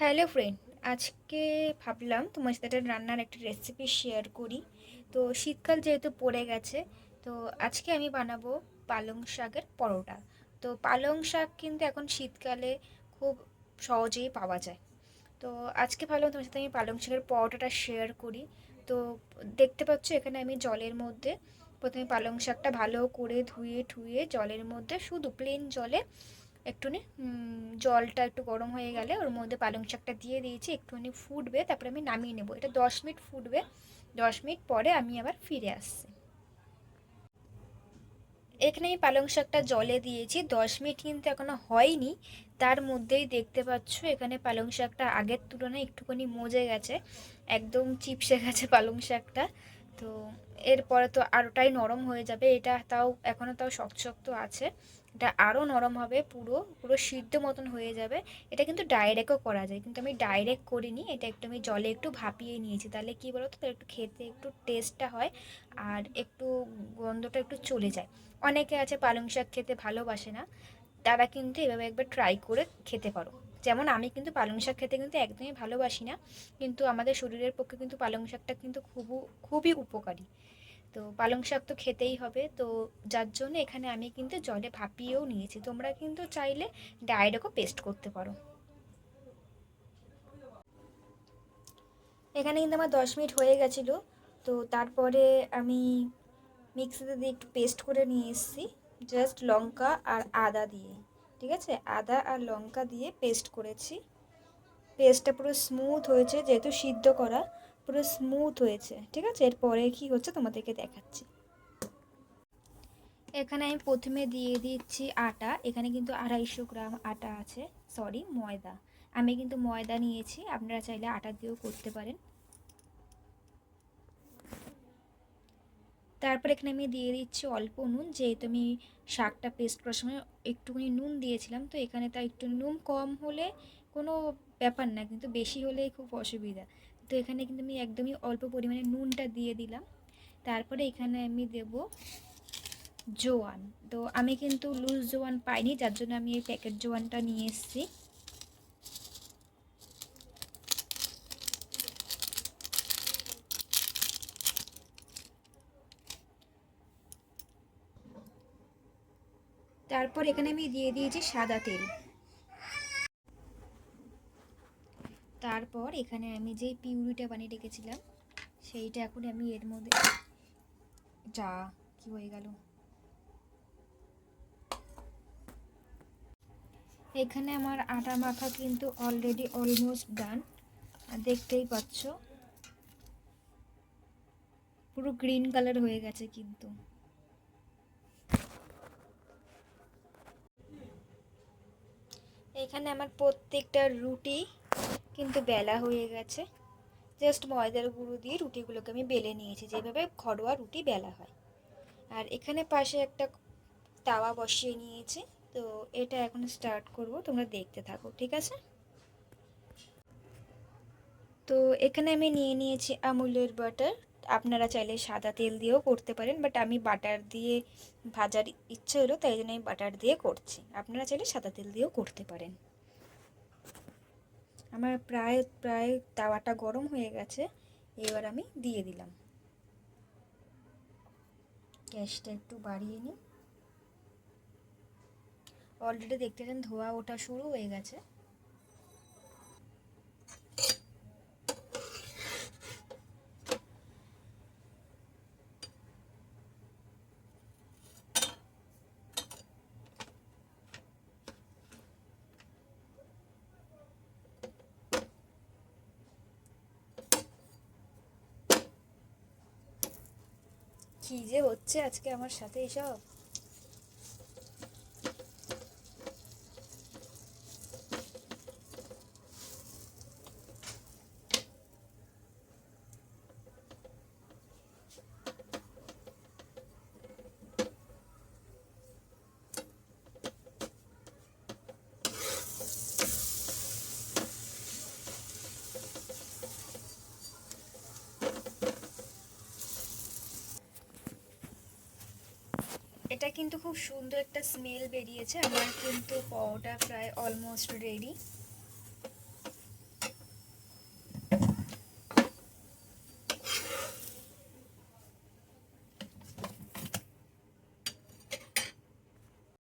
Hello friend আজকে ভাবলাম তোমার সাথে একটা রান্নার একটা রেসিপি শেয়ার করি। তো শীতকাল যেহেতু পড়ে গেছে, তো আজকে আমি বানাবো পালং শাকের পরোটা। তো পালং শাক কিন্তু এখন শীতকালে খুব সহজেই পাওয়া যায়। তো আজকে ভাবলাম তোমার সাথে আমি পালং শাকের পরোটাটা শেয়ার করি। তো দেখতে পাচ্ছ এখানে আমি জলের মধ্যে প্রথমে পালং শাকটা ভালো করে ধুয়ে ঠুয়ে জলের মধ্যে শুধু প্লেন জলে একটুখানি উম, জলটা একটু গরম হয়ে গেলে ওর মধ্যে পালং শাকটা দিয়ে দিয়েছি একটুখানি ফুটবে তারপরে আমি নামিয়ে নেব। এটা দশ মিনিট ফুটবে দশ মিনিট পরে আমি আবার ফিরে আসছি। এখানে আমি পালং শাকটা জলে দিয়েছি দশ মিনিট কিন্তু এখনও হয়নি। তার মধ্যেই দেখতে পাচ্ছ এখানে পালং শাকটা আগের তুলনায় একটুখানি মজে গেছে একদম চিপসে গেছে পালং শাকটা। তো এরপরে তো আরোটাই নরম হয়ে যাবে এটা তাও এখনও তাও শক্ত শক্ত আছে। এটা আরও নরম হবে, পুরো পুরো সিদ্ধ মতন হয়ে যাবে। এটা কিন্তু ডাইরেক্টও করা যায়, কিন্তু আমি ডাইরেক্ট করিনি, এটা একটু আমি জলে একটু ভাপিয়ে নিয়েছি। তাহলে কী বলো তো একটু খেতে একটু টেস্টটা হয় আর একটু গন্ধটা একটু চলে যায়। অনেকে আছে পালং শাক খেতে ভালোবাসে না, তারা কিন্তু এভাবে একবার ট্রাই করে খেতে পারো। যেমন আমি কিন্তু পালং শাক খেতে কিন্তু একদমই ভালোবাসি না, কিন্তু আমাদের শরীরের পক্ষে কিন্তু পালং শাকটা কিন্তু খুব, খুবই উপকারী। তো পালং শাক তো খেতেই হবে। তো যার জন্য এখানে আমি কিন্তু জলে ভাপিয়েও নিয়েছি। তোমরা কিন্তু চাইলে ডাইরেক্টও পেস্ট করতে পারো। এখানে কিন্তু আমার দশ মিনিট হয়ে গেছিল। তো তারপরে আমি মিক্সিতে দিয়ে একটু পেস্ট করে নিয়ে এসেছি। জাস্ট লঙ্কা আর আদা দিয়ে। ঠিক আছে? আদা আর লঙ্কা দিয়ে পেস্ট করেছি। পেস্টটা পুরো স্মুথ হয়েছে, যেহেতু সিদ্ধ করা। পুরো স্মুথ হয়েছে, ঠিক আছে? এরপরে কি হচ্ছে তোমাদেরকে দেখাচ্ছি। এখানে আমি প্রথমে দিয়ে দিচ্ছি আটা, এখানে কিন্তু আড়াইশো গ্রাম আটা আছে সরি ময়দা। আমি কিন্তু ময়দা নিয়েছি, আপনারা চাইলে আটা দিয়েও করতে পারেন। তারপর এখানে আমি দিয়ে দিচ্ছি অল্প নুন, যেহেতু আমি শাকটা পেস্ট করার সময় একটুখানি নুন দিয়েছিলাম, তো এখানে তা একটু নুন কম হলে কোনো ব্যাপার না, কিন্তু বেশি হলেই খুব অসুবিধা। তো এখানে কিন্তু আমি একদমই অল্প পরিমাণে নুনটা দিয়ে দিলাম। তারপরে এখানে আমি দেব জোয়ান। তো আমি কিন্তু লুজ জোয়ান পাইনি, যার জন্য আমি এই প্যাকেট জোয়ানটা নিয়ে এসেছি। তারপর এখানে আমি দিয়ে দিয়েছি সাদা তেল। তারপর এখানে আমি যেই পিউরিটা বানিয়ে রেখেছিলাম, সেইটা এখন আমি এর মধ্যে যা কি হয়ে গেল। এখানে আমার আটা মাখা কিন্তু অলরেডি অলমোস্ট ডান দেখতেই পাচ্ছ, পুরো গ্রিন কালার হয়ে গেছে কিন্তু। এখানে আমার প্রত্যেকটা রুটি কিন্তু বেলা হয়ে গেছে। জাস্ট ময়দার গুঁড়ো দিয়ে রুটিগুলোকে আমি বেলে নিয়েছি, যেভাবে ঘরোয়া রুটি বেলা হয়। আর এখানে পাশে একটা তাওয়া বসিয়ে নিয়েছি, তো এটা এখন স্টার্ট করব, তোমরা দেখতে থাকো, ঠিক আছে? তো এখানে আমি নিয়ে নিয়েছি আমুলের বাটার। আপনারা চাইলে সাদা তেল দিয়েও করতে পারেন বাট আমি বাটার দিয়ে ভাজার ইচ্ছে হলো, তাই জন্য আমি বাটার দিয়ে করছি। আপনারা চাইলে সাদা তেল দিয়েও করতে পারেন। আমার প্রায় প্রায় তাওয়াটা গরম হয়ে গেছে, এবার আমি দিয়ে দিলাম। গ্যাসটা একটু বাড়িয়ে নিই। অলরেডি দেখতে পাচ্ছেন ধোয়া ওটা শুরু হয়ে গেছে। কি যে হচ্ছে আজকে আমার সাথে এসব? এটা কিন্তু খুব সুন্দর একটা স্মেল বেরিয়েছে। আমার কিন্তু পাওয়াটা প্রায় অলমোস্ট রেডি